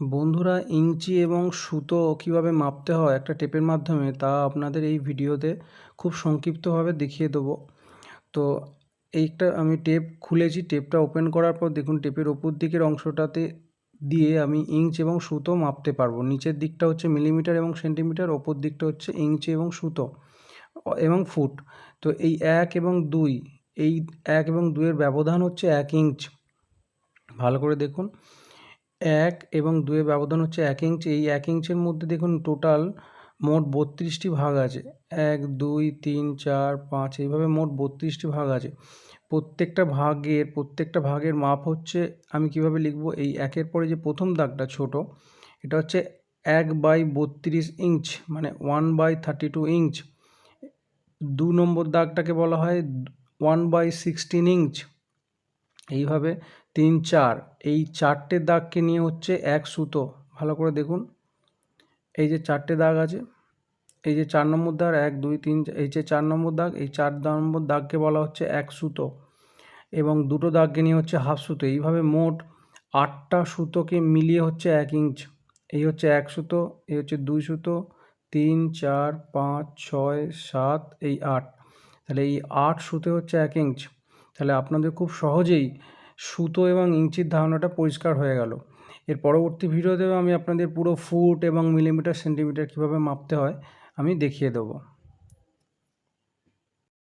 বন্ধুরা ইঞ্চি এবং সুতো কীভাবে মাপতে হয় একটা টেপের মাধ্যমে তা আপনাদের এই ভিডিওতে খুব সংক্ষিপ্তভাবে দেখিয়ে দেবো। তো এইটা আমি টেপ খুলেছি, টেপটা ওপেন করার পর দেখুন টেপের ওপর দিকের অংশটাতে দিয়ে আমি ইঞ্চ এবং সুতো মাপতে পারব। নিচের দিকটা হচ্ছে মিলিমিটার এবং সেন্টিমিটার, ওপর দিকটা হচ্ছে ইঞ্চি এবং সুতো এবং ফুট। তো এই এক এবং দুই, এই এক এবং দুইয়ের ব্যবধান হচ্ছে এক ইঞ্চ। ভালো করে দেখুন। এক এবং দুয়ের ব্যবধান হচ্ছে এক ইঞ্চি এই এক ইঞ্চের মধ্যে দেখুন টোটাল মোট বত্রিশটি ভাগ আছে। এক, দুই, তিন, চার, পাঁচ, এইভাবে মোট বত্রিশটি ভাগ আছে। প্রত্যেকটা ভাগের প্রত্যেকটা ভাগের মাপ হচ্ছে, আমি কীভাবে লিখব? এই একের পরে যে প্রথম দাগটা ছোট, এটা হচ্ছে এক বাই বত্রিশ ইঞ্চ মানে one by thirty two inch দু নম্বর দাগটাকে বলা হয় ওয়ান বাই সিক্সটিন ইঞ্চ এইভাবে তিন চার, এই চারটে দাগকে নিয়ে হচ্ছে এক সুতো। ভালো করে দেখুন। এই যে চারটে দাগ আছে, এই যে চার নম্বর দাগ, এক, দুই, তিন এই যে চার নম্বর দাগ, এই চার নম্বর দাগকে বলা হচ্ছে এক সুতো এবং দুটো দাগকে নিয়ে হচ্ছে হাফ সুতো। এইভাবে মোট আটটা সুতোকে মিলিয়ে হচ্ছে এক ইঞ্চ। এই হচ্ছে এক সুতো, এই হচ্ছে দুই সুতো, তিন, চার, পাঁচ, ছয়, সাত, এই আট। তাহলে এই আট সুতো হচ্ছে এক ইঞ্চ। তাহলে আপনাদের খুব সহজেই সুতো এবং ইঞ্চির ধারণাটা পরিষ্কার হয়ে গেল। এর পরবর্তী ভিডিওতেও আমি আপনাদের পুরো ফুট এবং মিলিমিটার সেন্টিমিটার কীভাবে মাপতে হয়, আমি দেখিয়ে দেবো।